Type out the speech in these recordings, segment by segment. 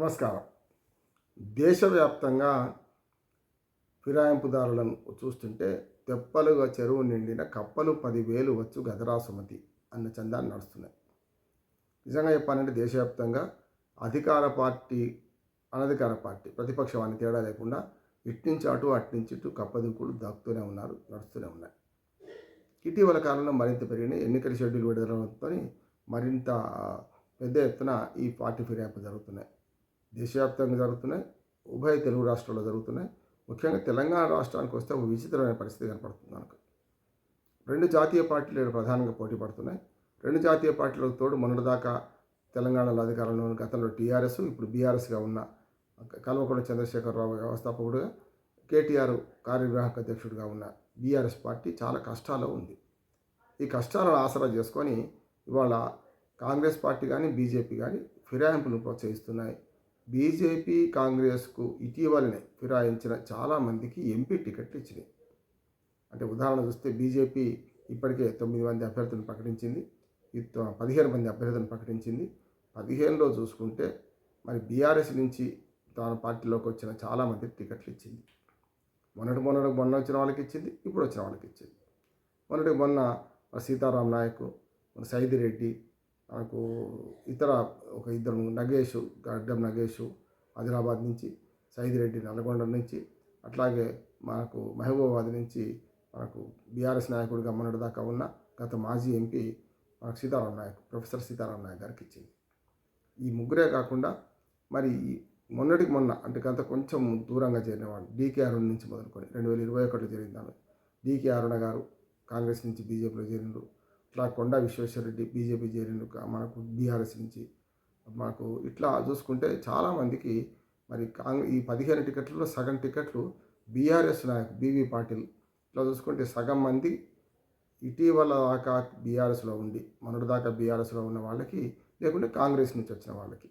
నమస్కారం. దేశవ్యాప్తంగా ఫిరాయింపుదారులను చూస్తుంటే తెప్పలుగా చెరువు నిండిన కప్పలు పదివేలు వచ్చు గదరా సుమతి అన్న చందాన్ని నడుస్తున్నాయి. నిజంగా చెప్పాలంటే దేశవ్యాప్తంగా అధికార పార్టీ అనధికార పార్టీ ప్రతిపక్షం అని తేడా లేకుండా ఇట్నుంచి అటు అట్నుంచి ఇటు కప్పదింపులు దాక్కుతూనే ఉన్నారు నడుస్తూనే ఉన్నాయి. ఇటీవల కాలంలో మరింత పెరిగిన ఎన్నికల షెడ్యూల్ విడుదలతో మరింత పెద్ద ఎత్తున ఈ పార్టీ ఫిరాయింపు జరుగుతున్నాయి. దేశవ్యాప్తంగా జరుగుతున్నాయి. ఉభయ తెలుగు రాష్ట్రాల్లో జరుగుతున్నాయి. ముఖ్యంగా తెలంగాణ రాష్ట్రానికి వస్తే ఒక విచిత్రమైన పరిస్థితి కనపడుతుంది మనకు. రెండు జాతీయ పార్టీలు ప్రధానంగా పోటీ పడుతున్నాయి. రెండు జాతీయ పార్టీలకు తోడు మొన్నటిదాకా తెలంగాణలో అధికారంలో ఉన్న గతంలో టీఆర్ఎస్ ఇప్పుడు బీఆర్ఎస్గా ఉన్న కల్వకుంట్ల చంద్రశేఖరరావు వ్యవస్థాపకుడుగా కేటీఆర్ కార్యనిర్వాహక అధ్యక్షుడిగా ఉన్న బీఆర్ఎస్ పార్టీ చాలా కష్టాల్లో ఉంది. ఈ కష్టాలను ఆసరా చేసుకొని ఇవాళ కాంగ్రెస్ పార్టీ కానీ బీజేపీ కానీ ఫిరాయింపును ప్రోత్సహిస్తున్నాయి. బీజేపీ కాంగ్రెస్కు ఇటీవలనే ఫిరాయించిన చాలామందికి ఎంపీ టికెట్లు ఇచ్చినాయి. అంటే ఉదాహరణ చూస్తే బీజేపీ ఇప్పటికే తొమ్మిది మంది అభ్యర్థులను ప్రకటించింది. పదిహేను మంది అభ్యర్థులను ప్రకటించింది. పదిహేనులో చూసుకుంటే మరి బీఆర్ఎస్ నుంచి తన పార్టీలోకి వచ్చిన చాలామంది టికెట్లు ఇచ్చింది. మొన్నటి మొన్నటి మొన్న వచ్చిన వాళ్ళకి ఇచ్చింది ఇప్పుడు వచ్చిన వాళ్ళకి ఇచ్చింది. మొన్నటి మొన్న సీతారాం నాయక్ మన సైదిరెడ్డి మనకు ఇతర ఒక ఇద్దరు నగేష్ గడ్డం నగేష్ ఆదిలాబాద్ నుంచి సైదిరెడ్డి నల్గొండ నుంచి అట్లాగే మనకు మహబూబాబాద్ నుంచి మనకు బీఆర్ఎస్ నాయకుడిగా మొన్నటి దాకా ఉన్న గత మాజీ ఎంపీ మనకు సీతారాం నాయక్ ప్రొఫెసర్ సీతారాం నాయక్ గారికి ఇచ్చింది. ఈ ముగ్గురే కాకుండా మరి ఈ మొన్నటికి మొన్న అంటే గత కొంచెం దూరంగా చేరిన వాళ్ళు డీకే అరుణ్ నుంచి మొదలుకొని రెండు వేల ఇరవై ఒకటిలో జరిగింది ఆమె డీకే అరుణ గారు కాంగ్రెస్ నుంచి బీజేపీలో చేరినారు. ఇట్లా కొండా విశ్వేశ్వరరెడ్డి బీజేపీ చేరిండు మనకు బీఆర్ఎస్ నుంచి మాకు ఇట్లా చూసుకుంటే చాలామందికి మరి కాంగ్ ఈ పదిహేను టికెట్లలో సగం టికెట్లు బీఆర్ఎస్ నాయకు బీవీ పాటిల్. ఇట్లా చూసుకుంటే సగం మంది ఇటీవల దాకా బీఆర్ఎస్లో ఉండి మొన్నటి దాకా బీఆర్ఎస్లో ఉన్న వాళ్ళకి లేకుంటే కాంగ్రెస్ నుంచి వచ్చిన వాళ్ళకి.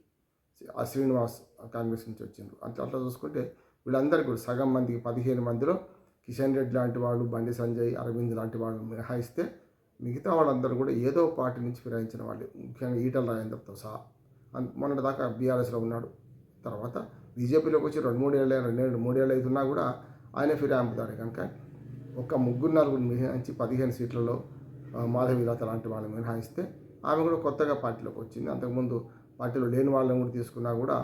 ఆ శ్రీనివాస్ కాంగ్రెస్ నుంచి వచ్చిండ్రు. అంతే అట్లా చూసుకుంటే వీళ్ళందరికీ కూడా సగం మందికి పదిహేను మందిలో కిషన్ రెడ్డి లాంటి వాళ్ళు బండి సంజయ్ అరవింద్ లాంటి వాళ్ళు మినహాయిస్తే మిగతా వాళ్ళందరూ కూడా ఏదో పార్టీ నుంచి ఫిరాయించిన వాళ్ళు. ముఖ్యంగా ఈటల రాజేందర్తో సహా మొన్నటి దాకా బీఆర్ఎస్లో ఉన్నాడు. తర్వాత బీజేపీలోకి వచ్చి రెండు మూడేళ్ళ రెండేళ్ళు మూడేళ్ళు అవుతున్నా కూడా ఆయన ఫిరాయింపుతాడు కనుక ఒక ముగ్గురు నలుగురు మినహాయించి పదిహేను సీట్లలో ఆ, మాధవి లాంటి వాళ్ళని మినహాయిస్తే ఆమె కూడా కొత్తగా పార్టీలోకి వచ్చింది. అంతకుముందు పార్టీలో లేని వాళ్ళని కూడా తీసుకున్నా కూడా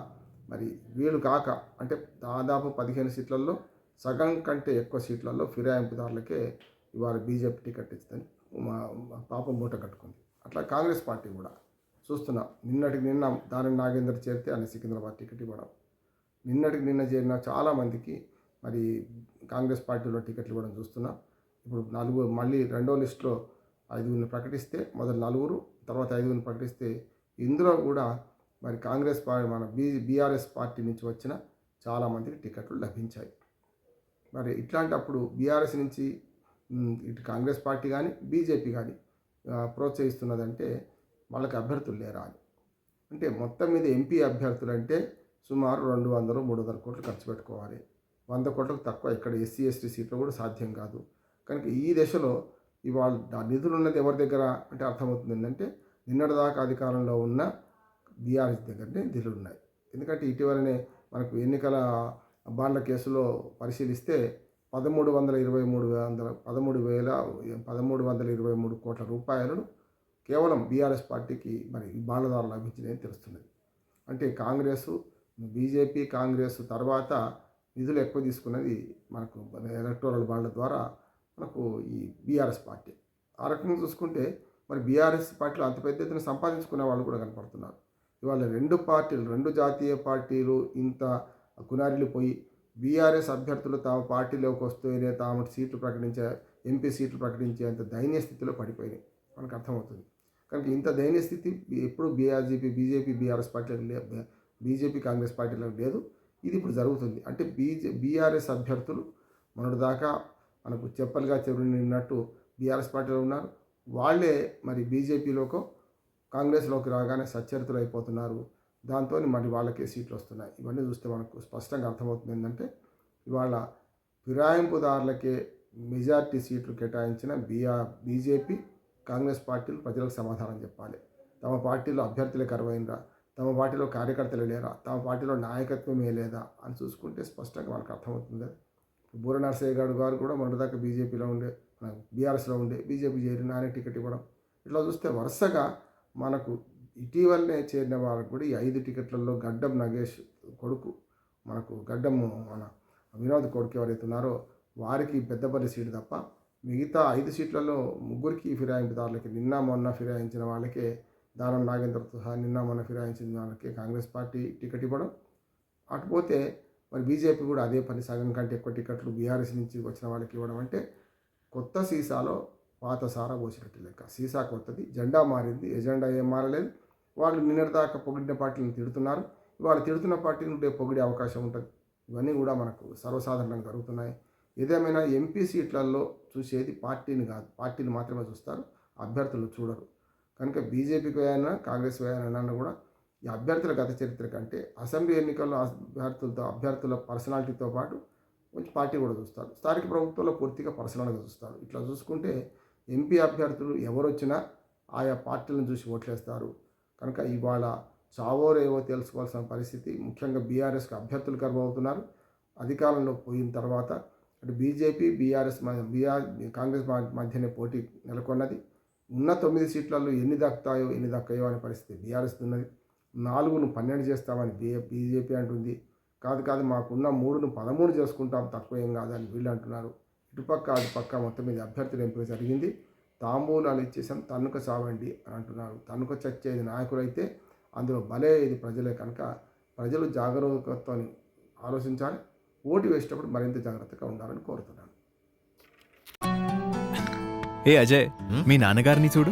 మరి వీళ్ళు కాక అంటే దాదాపు పదిహేను సీట్లలో సగం కంటే ఎక్కువ సీట్లలో ఫిరాయింపుదారులకే ఇవాళ బీజేపీ టికెట్ ఇస్తుంది పాపం మూట కట్టుకుంది. అట్లా కాంగ్రెస్ పార్టీ కూడా చూస్తున్నాం నిన్నటికి నిన్న దాని నాగేందర్ చేరితే ఆయన సికింద్రాబాద్ టికెట్ ఇవ్వడం. నిన్నటికి నిన్న చేరిన చాలామందికి మరి కాంగ్రెస్ పార్టీలో టికెట్లు ఇవ్వడం చూస్తున్నాం. ఇప్పుడు నలుగురు మళ్ళీ రెండో లిస్టులో ఐదుగురిని ప్రకటిస్తే మొదటి నలుగురు తర్వాత ఐదుగురిని ప్రకటిస్తే ఇందులో కూడా మరి కాంగ్రెస్ పార్టీ మన బీ బీఆర్ఎస్ పార్టీ నుంచి వచ్చిన చాలామందికి టికెట్లు లభించాయి. మరి ఇట్లాంటప్పుడు బీఆర్ఎస్ నుంచి ఇటు కాంగ్రెస్ పార్టీ కానీ బీజేపీ కానీ ప్రోత్సహిస్తున్నదంటే వాళ్ళకి అభ్యర్థులు లేరా అని. అంటే మొత్తం మీద ఎంపీ అభ్యర్థులు అంటే సుమారు రెండు వందలు మూడు వందల కోట్లు ఖర్చు పెట్టుకోవాలి. వంద కోట్లకు తక్కువ ఇక్కడ ఎస్సీ ఎస్టీ సీట్లు కూడా సాధ్యం కాదు. కనుక ఈ దశలో ఇవాళ నిధులు ఉన్నది ఎవరి దగ్గర అంటే అర్థమవుతుంది ఏంటంటే నిన్నటిదాకా అధికారంలో ఉన్న బీఆర్ఎస్ దగ్గరనే నిధులు ఉన్నాయి. ఎందుకంటే ఇటీవలనే మనకు ఎన్నికల బాండ్ల కేసులో పరిశీలిస్తే పదమూడు వందల ఇరవై మూడు వందల పదమూడు వేల పదమూడు వందల ఇరవై మూడు కోట్ల రూపాయలను కేవలం బీఆర్ఎస్ పార్టీకి మరి ఈ ద్వారా లభించినాయని తెలుస్తున్నది. అంటే కాంగ్రెస్ బీజేపీ కాంగ్రెస్ తర్వాత నిధులు ఎక్కువ తీసుకున్నది మనకు ఎలక్టోరల్ బాండ్ల ద్వారా మనకు ఈ బీఆర్ఎస్ పార్టీ. ఆ రకంగా చూసుకుంటే మరి బీఆర్ఎస్ పార్టీలో అంత పెద్ద ఎత్తున సంపాదించుకునే వాళ్ళు కూడా కనపడుతున్నారు. ఇవాళ రెండు పార్టీలు రెండు జాతీయ పార్టీలు ఇంత కునారిలు పోయి బీఆర్ఎస్ అభ్యర్థులు తాము పార్టీలోకి వస్తూనే తాము సీట్లు ప్రకటించే ఎంపీ సీట్లు ప్రకటించేంత దయనీయ స్థితిలో పడిపోయినాయి. మనకు అర్థమవుతుంది. కనుక ఇంత దయనీయ స్థితి ఎప్పుడు బీఆర్జీపీ బీజేపీ బీఆర్ఎస్ పార్టీలకు లే బీజేపీ కాంగ్రెస్ పార్టీలకు లేదు. ఇది ఇప్పుడు జరుగుతుంది. అంటే బీజే బీఆర్ఎస్ అభ్యర్థులు మొన్నటి దాకా మనకు చెప్పలుగా చెబుతున్నట్టు నిన్నట్టు బీఆర్ఎస్ పార్టీలో ఉన్నారు. వాళ్ళే మరి బీజేపీలోకో కాంగ్రెస్లోకి రాగానే సచ్చరితులు అయిపోతున్నారు దాంతో మరి వాళ్ళకే సీట్లు వస్తున్నాయి ఇవన్నీ చూస్తే మనకు స్పష్టంగా అర్థమవుతుంది ఏంటంటే ఇవాళ ఫిరాయింపుదారులకే మెజార్టీ సీట్లు కేటాయించిన బీఆర్ బీజేపీ కాంగ్రెస్ పార్టీలు ప్రజలకు సమాధానం చెప్పాలి. తమ పార్టీలో అభ్యర్థులే కరువైనరా తమ పార్టీలో కార్యకర్తలు లేరా? తమ పార్టీలో నాయకత్వమే లేదా? అని చూసుకుంటే స్పష్టంగా మనకు అర్థమవుతుంది. బూర నరసయ్య గారు గారు కూడా మొన్నటిదాకా బీజేపీలో ఉండే బీఆర్ఎస్లో ఉండే బీజేపీ చేరిన ఆయన టికెట్ ఇవ్వడం. ఇట్లా చూస్తే వరుసగా మనకు ఇటీవలనే చేరిన వారికి కూడా ఈ ఐదు టికెట్లలో గడ్డం నగేష్ కొడుకు మనకు గడ్డము మన వినోద్ కొడుకు ఎవరైతే ఉన్నారో వారికి పెద్దపల్లి సీటు తప్ప మిగతా ఐదు సీట్లలో ముగ్గురికి ఫిరాయింపుదారులకి నిన్న మొన్న ఫిరాయించిన వాళ్ళకే దానం నాగేంద్రతో సహా నిన్న మొన్న ఫిరాయించిన వాళ్ళకి కాంగ్రెస్ పార్టీ టికెట్ ఇవ్వడం. అటుపోతే మరి బీజేపీ కూడా అదే పని సగం కంటే ఎక్కువ టికెట్లు బీఆర్ఎస్ నుంచి వచ్చిన వాళ్ళకి ఇవ్వడం అంటే కొత్త సీసాలో పాత సారా పోసినట్టు లెక్క. సీసా కొత్తది జెండా మారింది ఎజెండా ఏం మారలేదు. వాళ్ళు నిన్నటిదాకా పొగిడిన పార్టీలను తిడుతున్నారు. వాళ్ళు తిడుతున్న పార్టీ నుండే పొగిడే అవకాశం ఉంటుంది. ఇవన్నీ కూడా మనకు సర్వసాధారణంగా జరుగుతున్నాయి. ఏదేమైనా ఎంపీ సీట్లలో చూసేది పార్టీని కాదు. పార్టీని మాత్రమే చూస్తారు. అభ్యర్థులు చూడరు. కనుక బీజేపీకి అయినా కాంగ్రెస్ అయినా కూడా ఈ అభ్యర్థుల గత చరిత్ర కంటే అసెంబ్లీ ఎన్నికల్లో అభ్యర్థులతో అభ్యర్థుల పర్సనాలిటీతో పాటు కొంచెం పార్టీ కూడా చూస్తారు. స్థానిక ప్రభుత్వంలో పూర్తిగా పర్సనల్గా చూస్తారు. ఇట్లా చూసుకుంటే ఎంపీ అభ్యర్థులు ఎవరు వచ్చినా ఆయా పార్టీలను చూసి ఓట్లేస్తారు. కనుక ఇవాళ చావో రేవో తెలుసుకోవాల్సిన పరిస్థితి. ముఖ్యంగా బీఆర్ఎస్కి అభ్యర్థులు కరువవుతున్నారు అధికారంలో పోయిన తర్వాత అటు బీజేపీ బీఆర్ఎస్ బీఆర్ కాంగ్రెస్ మధ్యనే పోటీ నెలకొన్నది. ఉన్న తొమ్మిది సీట్లలో ఎన్ని దక్కుతాయో ఎన్ని దక్కాయో అనే పరిస్థితి బీఆర్ఎస్ ఉన్నది. నాలుగును పన్నెండు చేస్తామని బీ బీజేపీ అంటుంది. కాదు కాదు మాకున్న మూడును పదమూడు చేసుకుంటాం తక్కువ ఏం కాదని వీళ్ళు అంటున్నారు. ఇటుపక్క అటుపక్క మొత్తం మీద అభ్యర్థులు ఎంపిక జరిగింది. తాంబూలాలు ఇచ్చేసాం తన్నుక చావండి అని అంటున్నారు. తన్నుక చచ్చేది నాయకులైతే అందులో బలే ఇది ప్రజలే కనుక ప్రజలు జాగరూకతని ఆలోచించాలి ఓటు వేసేటప్పుడు మరింత జాగ్రత్తగా ఉండాలని కోరుతున్నాను. ఏ అజయ్ మీ నాన్నగారిని చూడు.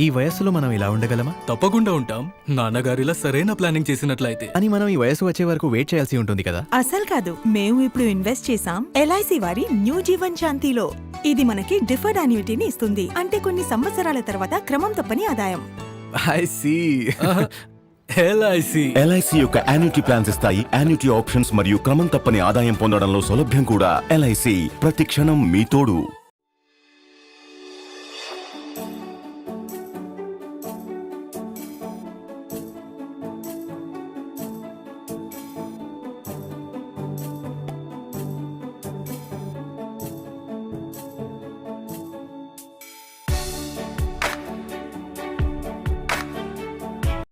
ఈ వయస్సులో మనం ఇలా ఉండగలమా? తప్పకుండా ఉంటాం. నాన్నగారిలా సరైన ప్లానింగ్ చేసినట్లయితే. అని మనం ఈ వయసు వచ్చే వరకు వెయిట్ చేయాల్సి ఉంటుంది కదా? అసలు కాదు మేము ఇప్పుడు ఇన్వెస్ట్ చేసాం ఎల్ఐసి వారి న్యూ జీవన్ శాంతిలో. ఇది మనకి డిఫర్డ్ అన్యూటీని ఇస్తుంది. అంటే కొన్ని సంవత్సరాల తర్వాత క్రమం తప్పని ఆదాయం. ఐ సీ ఎల్ఐసి ఎల్ఐసి యొక్క యాన్యుటీ ప్లాన్స్ ఇస్తాయి. యాన్యుటీ ఆప్షన్స్ మరియు క్రమం తప్పని ఆదాయం పొందడంలో సౌలభ్యం కూడా. ఎల్ఐసి ప్రతి క్షణం మీ తోడు.